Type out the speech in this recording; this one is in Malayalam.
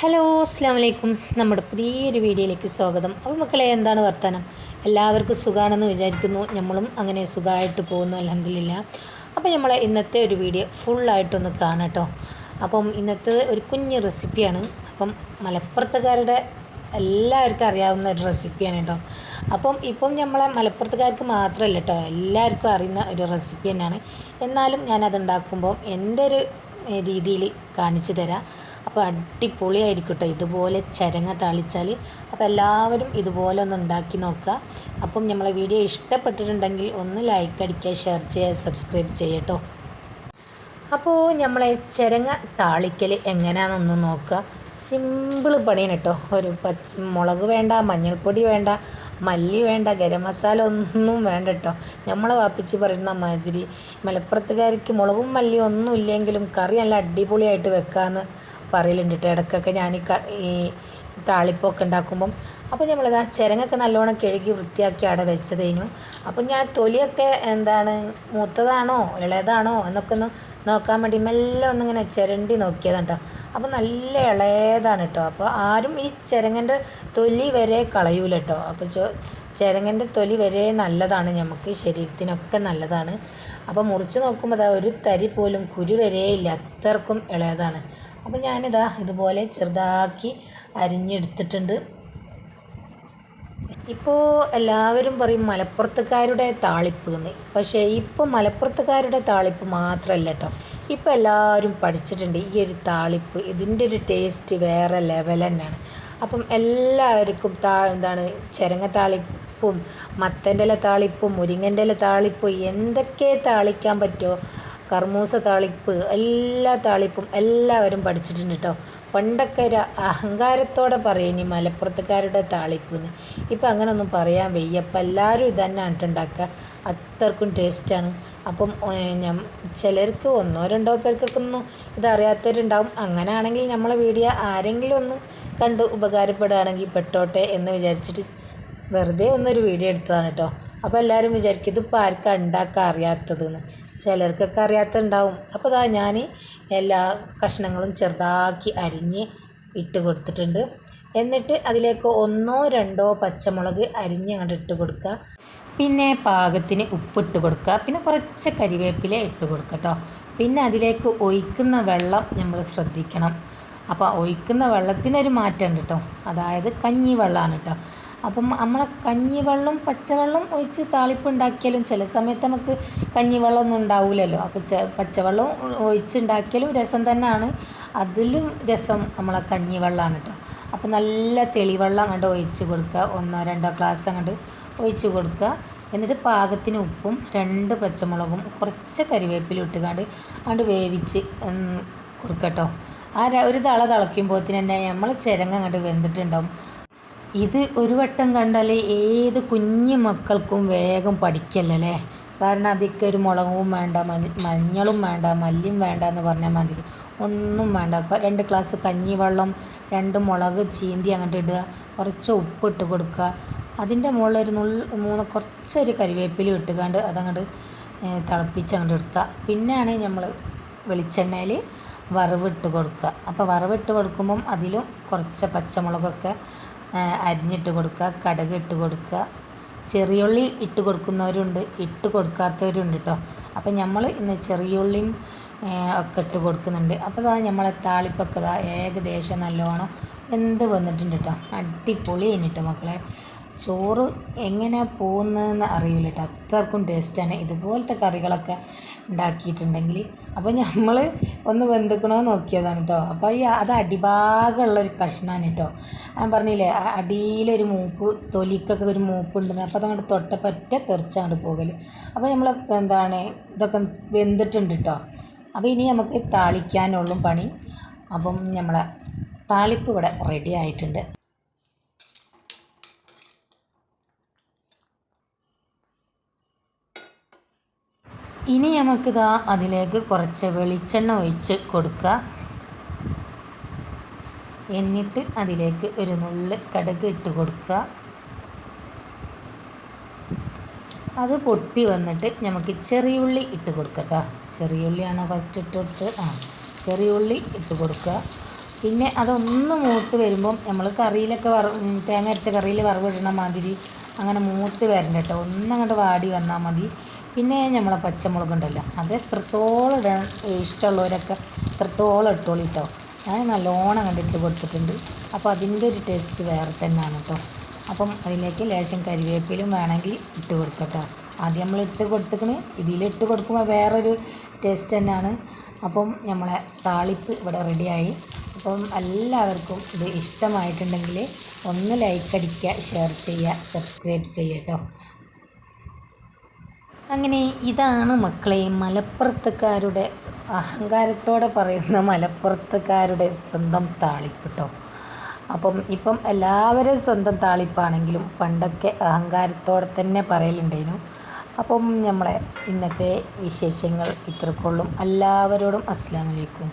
ഹലോ അസ്സാം വലൈക്കും നമ്മുടെ പുതിയൊരു വീഡിയോയിലേക്ക് സ്വാഗതം. അപ്പോൾ മക്കളെ എന്താണ് വർത്തമാനം എല്ലാവർക്കും സുഖമാണെന്ന് വിചാരിക്കുന്നു. നമ്മളും അങ്ങനെ സുഖമായിട്ട് പോകുന്നു അലഹമില്ല അപ്പോൾ നമ്മളെ ഇന്നത്തെ ഒരു വീഡിയോ ഫുള്ളായിട്ടൊന്ന് കാണട്ടോ അപ്പം ഇന്നത്തെ ഒരു കുഞ്ഞ് റെസിപ്പിയാണ്. അപ്പം മലപ്പുറത്തുകാരുടെ എല്ലാവർക്കും അറിയാവുന്ന ഒരു റെസിപ്പിയാണ് കേട്ടോ. അപ്പം ഇപ്പം നമ്മളെ മലപ്പുറത്തുകാർക്ക് മാത്രമല്ല കേട്ടോ എല്ലാവർക്കും അറിയുന്ന ഒരു റെസിപ്പി തന്നെയാണ്. എന്നാലും ഞാനത് ഉണ്ടാക്കുമ്പോൾ എന്റെ ഒരു രീതിയിൽ കാണിച്ചു തരാം. അപ്പോൾ അടിപൊളിയായിരിക്കും ഇതുപോലെ ചരങ്ങ താളിച്ചാൽ. അപ്പോൾ എല്ലാവരും ഇതുപോലെ ഒന്ന് ഉണ്ടാക്കി നോക്കുക. അപ്പം നമ്മളെ വീഡിയോ ഇഷ്ടപ്പെട്ടിട്ടുണ്ടെങ്കിൽ ഒന്ന് ലൈക്ക് അടിക്കുക ഷെയർ ചെയ്യുക സബ്സ്ക്രൈബ് ചെയ്യട്ടോ അപ്പോൾ നമ്മളെ ചരങ്ങ താളിക്കൽ എങ്ങനെയാണെന്നൊന്ന് നോക്കുക. സിമ്പിൾ പണിയാണ് കേട്ടോ ഒരു പച്ച മുളക് വേണ്ട മഞ്ഞൾപ്പൊടി വേണ്ട മല്ലി വേണ്ട ഗരം മസാല ഒന്നും വേണ്ട കേട്ടോ നമ്മളെ വാപ്പിച്ച് പറയുന്ന മാതിരി മലപ്പുറത്തുകാർക്ക് മുളകും മല്ലിയും ഒന്നും ഇല്ലെങ്കിലും കറി നല്ല അടിപൊളിയായിട്ട് വെക്കാമെന്ന് പറയലുണ്ട് കേട്ടോ ഇടയ്ക്കൊക്കെ ഞാൻ ഈ താളിപ്പൊക്കെ ഉണ്ടാക്കുമ്പം അപ്പോൾ നമ്മളിതാ ചിരങ്ങൊക്കെ നല്ലോണം കഴുകി വൃത്തിയാക്കി അവിടെ വെച്ചതേനു. അപ്പം ഞാൻ തൊലിയൊക്കെ എന്താണ് മൂത്തതാണോ ഇളയതാണോ എന്നൊക്കെ ഒന്ന് നോക്കാൻ വേണ്ടി മെല്ലെ ഒന്നിങ്ങനെ ചിരണ്ടി നോക്കിയതാണ് കേട്ടോ അപ്പോൾ നല്ല ഇളയതാണ് കേട്ടോ അപ്പോൾ ആരും ഈ ചിരങ്ങന്റെ തൊലി വരെ കളയൂല കേട്ടോ അപ്പോൾ ചോ ചിരങ്ങന്റെ തൊലി വരെ നല്ലതാണ്. നമുക്ക് ശരീരത്തിനൊക്കെ നല്ലതാണ്. അപ്പോൾ മുറിച്ച് നോക്കുമ്പോൾ ഒരു തരി പോലും കുരു ഇല്ല. അത്രക്കും ഇളയതാണ്. അപ്പോൾ ഞാനിതാ ഇതുപോലെ ചെറുതാക്കി അരിഞ്ഞെടുത്തിട്ടുണ്ട്. ഇപ്പോൾ എല്ലാവരും പറയും മലപ്പുറത്തുകാരുടെ താളിപ്പ് എന്ന്. പക്ഷേ ഇപ്പോൾ മലപ്പുറത്തുകാരുടെ താളിപ്പ് മാത്രമല്ല കേട്ടോ ഇപ്പോൾ എല്ലാവരും പഠിച്ചിട്ടുണ്ട് ഈ ഒരു താളിപ്പ്. ഇതിന്റെ ഒരു ടേസ്റ്റ് വേറെ ലെവൽ തന്നെയാണ്. അപ്പം എല്ലാവർക്കും താ എന്താണ് ചിരങ്ങ താളിപ്പും മത്തന്റെ ഇല താളിപ്പും മുരിങ്ങന്റെ ഇല താളിപ്പും എന്തൊക്കെ താളിക്കാൻ പറ്റുമോ കർമൂസ താളിപ്പ് എല്ലാ താളിപ്പും എല്ലാവരും പഠിച്ചിട്ടുണ്ട് കേട്ടോ പണ്ടൊക്കെ ഒരു അഹങ്കാരത്തോടെ പറയുന്നു മലപ്പുറത്തുകാരുടെ താളിപ്പ് എന്ന് ഇപ്പം അങ്ങനെയൊന്നും പറയാൻ വയ്യ. അപ്പം എല്ലാവരും കേട്ടോ ഉണ്ടാക്കുക. അത്രക്കും ടേസ്റ്റാണ് അപ്പം ഞാൻ ചിലർക്ക് ഒന്നോ രണ്ടോ പേർക്കൊക്കെ ഒന്നും ഇതറിയാത്തവരുണ്ടാവും. അങ്ങനെയാണെങ്കിൽ നമ്മളെ വീഡിയോ ആരെങ്കിലും ഒന്ന് കണ്ട് ഉപകാരപ്പെടുകയാണെങ്കിൽ പെട്ടോട്ടെ എന്ന് വിചാരിച്ചിട്ട് വെറുതെ ഒന്നൊരു വീഡിയോ എടുത്തതാണ് കേട്ടോ അപ്പോൾ എല്ലാവരും വിചാരിക്കും ഇതിപ്പോൾ ആർക്കാണ് ഉണ്ടാക്കാൻ അറിയാത്തതെന്ന് ചിലർക്കൊക്കെ അറിയാത്തുണ്ടാവും. അപ്പോൾ ഇതാ ഞാൻ എല്ലാ കഷ്ണങ്ങളും ചെറുതാക്കി അരിഞ്ഞ് ഇട്ട് കൊടുത്തിട്ടുണ്ട്. എന്നിട്ട് അതിലേക്ക് ഒന്നോ രണ്ടോ പച്ചമുളക് അരിഞ്ഞ് അങ്ങോട്ട് ഇട്ട് കൊടുക്കുക പിന്നെ പാകത്തിന് ഉപ്പിട്ട് കൊടുക്കുക പിന്നെ കുറച്ച് കരിവേപ്പില ഇട്ട് കൊടുക്കുക കേട്ടോ പിന്നെ അതിലേക്ക് ഒഴിക്കുന്ന വെള്ളം നമ്മൾ ശ്രദ്ധിക്കണം. അപ്പോൾ ഒഴിക്കുന്ന വെള്ളത്തിനൊരു മാറ്റമുണ്ട് കേട്ടോ അതായത് കഞ്ഞി വെള്ളമാണ് കേട്ടോ അപ്പം നമ്മളെ കഞ്ഞിവെള്ളം പച്ചവെള്ളം ഒഴിച്ച് താളിപ്പ് ഉണ്ടാക്കിയാലും ചില സമയത്ത് നമുക്ക് കഞ്ഞിവെള്ളമൊന്നും ഉണ്ടാവില്ലല്ലോ അപ്പോൾ പച്ചവെള്ളം ഒഴിച്ച് ഉണ്ടാക്കിയാലും രസം തന്നെയാണ് അതിലും രസം നമ്മളെ കഞ്ഞിവെള്ളമാണ് കേട്ടോ. അപ്പോൾ നല്ല തെളിവെള്ളം അങ്ങോട്ട് ഒഴിച്ച് കൊടുക്കുക. ഒന്നോ രണ്ടോ ഗ്ലാസ് അങ്ങോട്ട് ഒഴിച്ച് കൊടുക്കുക. എന്നിട്ട് പാകത്തിന് ഉപ്പും രണ്ട് പച്ചമുളകും കുറച്ച് കരിവേപ്പിലും ഇട്ടുകാണ്ട് അങ്ങോട്ട് വേവിച്ച് കൊടുക്കട്ടോ ആ ഒരു തള തിളയ്ക്കുമ്പോഴത്തേന് തന്നെ നമ്മൾ ചിരങ്ങ അങ്ങോട്ട് വെന്തിട്ടുണ്ടാവും. ഇത് ഒരു വട്ടം കണ്ടാൽ ഏത് കുഞ്ഞു മക്കൾക്കും വേഗം പഠിക്കല്ലേ കാരണം അതിക്ക് ഒരു മുളകും വേണ്ട മഞ്ഞളും വേണ്ട മല്ലിയും വേണ്ട എന്ന് പറഞ്ഞാൽ മതി ഒന്നും വേണ്ട. രണ്ട് ഗ്ലാസ് കഞ്ഞിവെള്ളം രണ്ട് മുളക് ചീന്തി അങ്ങോട്ട് ഇടുക കുറച്ച് ഉപ്പ് ഇട്ട് കൊടുക്കുക. അതിന്റെ മുകളിൽ ഒരു നുള്ള മൂന്ന് കുറച്ചൊരു കരിവേപ്പില ഇട്ടുകൊണ്ട് അതങ്ങോട്ട് തിളപ്പിച്ച് അങ്ങോട്ട് എടുക്കുക. പിന്നെയാണ് നമ്മൾ വെളിച്ചെണ്ണയിൽ വറവിട്ട് കൊടുക്കുക. അപ്പോൾ വറവിട്ട് കൊടുക്കുമ്പം അതിലും കുറച്ച് പച്ചമുളകൊക്കെ അരിഞ്ഞിട്ട് കൊടുക്കുക കടുക് ഇട്ട് കൊടുക്കുക. ചെറിയുള്ളി ഇട്ട് കൊടുക്കുന്നവരുണ്ട് ഇട്ട് കൊടുക്കാത്തവരുണ്ട് കേട്ടോ അപ്പം നമ്മൾ ഇന്ന് ചെറിയുള്ളിയും ഒക്കെ ഇട്ട് കൊടുക്കുന്നുണ്ട്. അപ്പോൾ ഇതാ നമ്മളെ താളിപ്പൊക്കെ ഇതാ ഏകദേശം നല്ലോണം എന്ത് വന്നിട്ടുണ്ട് കേട്ടോ അടിപൊളി കഴിഞ്ഞിട്ട് മക്കളെ. ചോറ് എങ്ങനെ പോകുന്നതെന്ന് അറിയില്ല കേട്ടോ. അത്രക്കും ടേസ്റ്റാണ്. ഇതുപോലത്തെ കറികളൊക്കെ ഉണ്ടാക്കിയിട്ടുണ്ടെങ്കിൽ. അപ്പോൾ നമ്മൾ ഒന്ന് വെന്തുക്കണോ നോക്കിയതാണ് കേട്ടോ. അപ്പോൾ ഈ അത് അടിഭാഗമുള്ളൊരു കഷ്ണമാണ് കേട്ടോ. ഞാൻ പറഞ്ഞില്ലേ അടിയിലൊരു മൂപ്പ് തൊലിക്കൊക്കെ ഒരു മൂപ്പ് ഉണ്ടെന്ന് അപ്പോൾ അതങ്ങോട്ട് തൊട്ടപ്പറ്റ തെറിച്ചങ്ങോട്ട് പോകൽ അപ്പോൾ നമ്മൾ എന്താണ് ഇതൊക്കെ വെന്തിട്ടുണ്ട് കേട്ടോ. അപ്പോൾ ഇനി നമുക്ക് താളിക്കാനുള്ള പണി. അപ്പം നമ്മളെ താളിപ്പ് ഇവിടെ റെഡി ആയിട്ടുണ്ട്. ഇനി നമുക്കിതാ അതിലേക്ക് കുറച്ച് വെളിച്ചെണ്ണ ഒഴിച്ച് കൊടുക്കുക. എന്നിട്ട് അതിലേക്ക് ഒരു നുള്ള് കടുക് ഇട്ട് കൊടുക്കുക. അത് പൊട്ടി വന്നിട്ട് നമുക്ക് ചെറിയുള്ളി ഇട്ട് കൊടുക്കട്ടോ ചെറിയുള്ളിയാണ് ഫസ്റ്റ് ഇട്ട് കൊടുത്ത്? ആ ചെറിയുള്ളി ഇട്ട് കൊടുക്കുക. പിന്നെ അതൊന്ന് മൂത്ത് വരുമ്പം നമ്മൾ കറിയിലൊക്കെ വറ തേങ്ങ അരച്ച കറിയിൽ വറവിടണ മാതിരി അങ്ങനെ മൂത്ത് വരണ്ട കേട്ടോ. ഒന്നങ്ങോട്ട് വാടി വന്നാൽ മതി. പിന്നെ നമ്മളെ പച്ചമുളക് ഉണ്ടല്ലോ അത് എത്രത്തോളം ഇടാൻ ഇഷ്ടമുള്ളവരൊക്കെ എത്രത്തോളം ഇട്ടോളി കേട്ടോ ഞാൻ നല്ലോണം കണ്ടിട്ട് കൊടുത്തിട്ടുണ്ട്. അപ്പോൾ അതിന്റെ ഒരു ടേസ്റ്റ് വേറെ തന്നെയാണ് കേട്ടോ അപ്പം അതിലേക്ക് ലേശം കരിവേപ്പിലും വേണമെങ്കിൽ ഇട്ട് കൊടുക്കട്ടോ ആദ്യം നമ്മൾ ഇട്ട് കൊടുത്തിക്കണ്. ഇതിലിട്ട് കൊടുക്കുമ്പോൾ വേറൊരു ടേസ്റ്റ് തന്നെയാണ്. അപ്പം നമ്മളെ താളിപ്പ് ഇവിടെ റെഡിയായി. അപ്പം എല്ലാവർക്കും ഇത് ഇഷ്ടമായിട്ടുണ്ടെങ്കിൽ ഒന്ന് ലൈക്ക് അടിക്കുക ഷെയർ ചെയ്യുക സബ്സ്ക്രൈബ് ചെയ്യുക കേട്ടോ അങ്ങനെ ഇതാണ് മക്കളെ മലപ്പുറത്തുകാരുടെ അഹങ്കാരത്തോടെ പറയുന്ന മലപ്പുറത്തുകാരുടെ സ്വന്തം താളിപ്പ് കേട്ടോ അപ്പം ഇപ്പം എല്ലാവരും സ്വന്തം താളിപ്പാണെങ്കിലും പണ്ടൊക്കെ അഹങ്കാരത്തോടെ തന്നെ പറയലുണ്ടായിരുന്നു. അപ്പം നമ്മളെ ഇന്നത്തെ വിശേഷങ്ങൾ ഇത്രക്കുള്ളും. എല്ലാവരോടും അസ്സാം വലൈക്കും